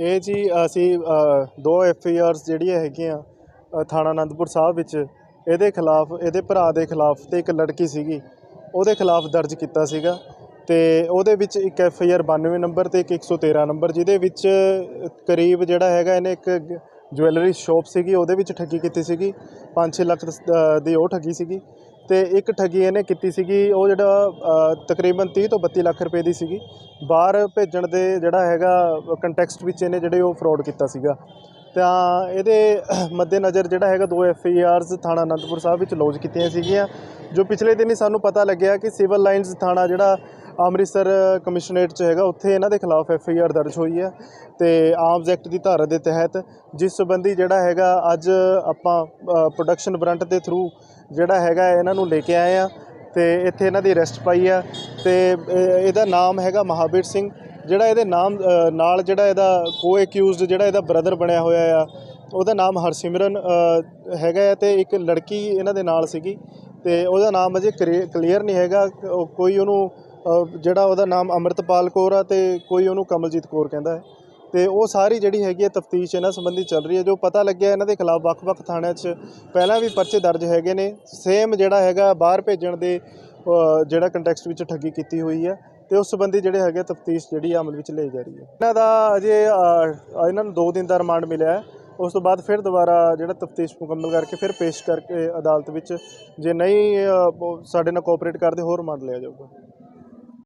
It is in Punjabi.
ਇਹ ਜੀ ਅਸੀਂ ਦੋ ਐਫ ਆਈ ਆਰਸ ਜਿਹੜੀਆਂ ਹੈਗੀਆਂ ਥਾਣਾ ਆਨੰਦਪੁਰ ਸਾਹਿਬ ਵਿੱਚ, ਇਹਦੇ ਖਿਲਾਫ, ਇਹਦੇ ਭਰਾ ਦੇ ਖਿਲਾਫ ਤੇ ਇੱਕ ਲੜਕੀ ਸੀਗੀ, ਉਹਦੇ ਖਿਲਾਫ ਦਰਜ ਕੀਤਾ ਸੀਗਾ ਤੇ ਉਹਦੇ ਵਿੱਚ ਇੱਕ ਐਫ ਆਈ ਆਰ 92 ਨੰਬਰ ਤੇ ਇੱਕ 113 ਨੰਬਰ, ਜਿਹਦੇ ਵਿੱਚ ਕਰੀਬ ਜਿਹੜਾ ਹੈਗਾ ਇਹਨੇ ਇੱਕ ਜੁਐਲਰੀ ਸ਼ਾਪ ਸੀਗੀ, ਉਹਦੇ ਵਿੱਚ ਠੱਗੀ ਕੀਤੀ ਸੀਗੀ। 5-6 ਲੱਖ ਦੀ ਉਹ ਠੱਗੀ ਸੀਗੀ। ਤੇ ਇੱਕ ਠੱਗੀ ਇਹਨੇ ਕੀਤੀ ਸੀਗੀ, ਉਹ ਜਿਹੜਾ ਤਕਰੀਬਨ 30 ਤੋਂ 32 ਲੱਖ ਰੁਪਏ ਦੀ ਸੀਗੀ। ਬਾਹਰ ਭੇਜਣ ਦੇ ਜਿਹੜਾ ਹੈਗਾ ਕੰਟੈਕਸਟ ਵਿੱਚ ਇਹਨੇ ਜਿਹੜੇ ਉਹ ਫਰਾਡ ਕੀਤਾ ਸੀਗਾ। ਤਾਂ ਇਹਦੇ ਮੱਦੇਨਜ਼ਰ ਜਿਹੜਾ ਹੈਗਾ, ਦੋ ਐਫ ਆਈ ਆਰਸ ਥਾਣਾ ਅਨੰਦਪੁਰ ਸਾਹਿਬ ਵਿੱਚ ਲੌਜ ਕੀਤੀਆਂ ਸੀਗੀਆਂ, ਜੋ ਪਿਛਲੇ ਦਿਨ ਹੀ ਸਾਨੂੰ ਪਤਾ ਲੱਗਿਆ ਕਿ ਸਿਵਲ ਲਾਈਨਸ ਥਾਣਾ ਜਿਹੜਾ ਅੰਮ੍ਰਿਤਸਰ ਕਮਿਸ਼ਨਰੇਟ 'ਚ ਹੈਗਾ, ਉੱਥੇ ਇਹਨਾਂ ਦੇ ਖਿਲਾਫ ਐਫ ਆਈ ਆਰ ਦਰਜ ਹੋਈ ਹੈ ਤੇ ਆਰਮਸ ਐਕਟ ਦੀ ਧਾਰਾ ਦੇ ਤਹਿਤ ਜਿਸ ਸੰਬੰਧੀ ਜਿਹੜਾ ਹੈਗਾ ਅੱਜ ਆਪਾਂ ਪ੍ਰੋਡਕਸ਼ਨ ਬਰੰਟ ਦੇ ਥਰੂ ਜਿਹੜਾ ਹੈਗਾ ਇਹਨਾਂ ਨੂੰ ਲੈ ਕੇ ਆਏ ਆ ਤੇ ਇੱਥੇ ਇਹਨਾਂ ਦੀ ਅਰੈਸਟ ਪਾਈ ਆ ਤੇ ਇਹਦਾ ਨਾਮ ਹੈਗਾ ਮਹਾਬੀਰ ਸਿੰਘ, ਜਿਹੜਾ ਇਹਦੇ ਨਾਮ ਨਾਲ ਜਿਹੜਾ ਇਹਦਾ ਕੋ ਐਕਿਊਜ਼ਡ ਜਿਹੜਾ ਇਹਦਾ ਬ੍ਰਦਰ ਬਣਿਆ ਹੋਇਆ ਆ, ਉਹਦਾ ਨਾਮ ਹਰਸਿਮਰਨ ਹੈਗਾ ਆ ਤੇ ਇੱਕ ਲੜਕੀ ਇਹਨਾਂ ਦੇ ਨਾਲ ਸੀਗੀ ਤੇ ਉਹਦਾ ਨਾਮ ਅਜੇ ਕਲੀਅਰ ਨਹੀਂ ਹੈਗਾ ਕੋਈ ਉਹਨੂੰ ਜਿਹੜਾ ਉਹਦਾ ਨਾਮ ਅੰਮ੍ਰਿਤਪਾਲ ਕੌਰ ਆ ਤੇ ਕੋਈ ਉਹਨੂੰ ਕਮਲਜੀਤ ਕੌਰ ਕਹਿੰਦਾ ਹੈ। ਤੇ ਉਹ ਸਾਰੀ ਜਿਹੜੀ ਹੈਗੀ ਹੈ ਤਫਤੀਸ਼ ਇਹਨਾਂ ਸੰਬੰਧੀ ਚੱਲ ਰਹੀ ਹੈ, ਜੋ ਪਤਾ ਲੱਗਿਆ ਇਹਨਾਂ ਦੇ ਖਿਲਾਫ ਵੱਖ-ਵੱਖ ਥਾਣਿਆਂ 'ਚ ਪਹਿਲਾਂ ਵੀ ਪਰਚੇ ਦਰਜ ਹੈਗੇ ਨੇ। ਸੇਮ ਜਿਹੜਾ ਹੈਗਾ ਬਾਹਰ ਭੇਜਣ ਦੇ ਜਿਹੜਾ ਕੰਟੈਕਸਟ ਵਿੱਚ ਠੱਗੀ ਕੀਤੀ ਹੋਈ ਹੈ ਤੇ ਉਸ ਸੰਬੰਧੀ ਜਿਹੜੇ ਹੈਗੇ ਤਫਤੀਸ਼ ਜਿਹੜੀ ਹੈ ਅਮਲ ਵਿੱਚ ਲਈ ਜਾ ਰਹੀ ਹੈ। ਇਹਨਾਂ ਦਾ ਅਜੇ ਇਹਨਾਂ ਨੂੰ 2 ਦਿਨ ਦਾ ਰਿਮਾਂਡ ਮਿਲਿਆ ਹੈ। ਉਸ ਤੋਂ ਬਾਅਦ ਫਿਰ ਦੁਬਾਰਾ ਜਿਹੜਾ ਤਫਤੀਸ਼ ਮੁਕੰਮਲ ਕਰਕੇ ਫਿਰ ਪੇਸ਼ ਕਰਕੇ ਅਦਾਲਤ ਵਿੱਚ ਜੇ ਨਹੀਂ ਸਾਡੇ ਨਾਲ ਕੋਆਪਰੇਟ ਕਰਦੇ, ਹੋਰ ਰਿਮਾਂਡ ਲਿਆ ਜਾਊਗਾ।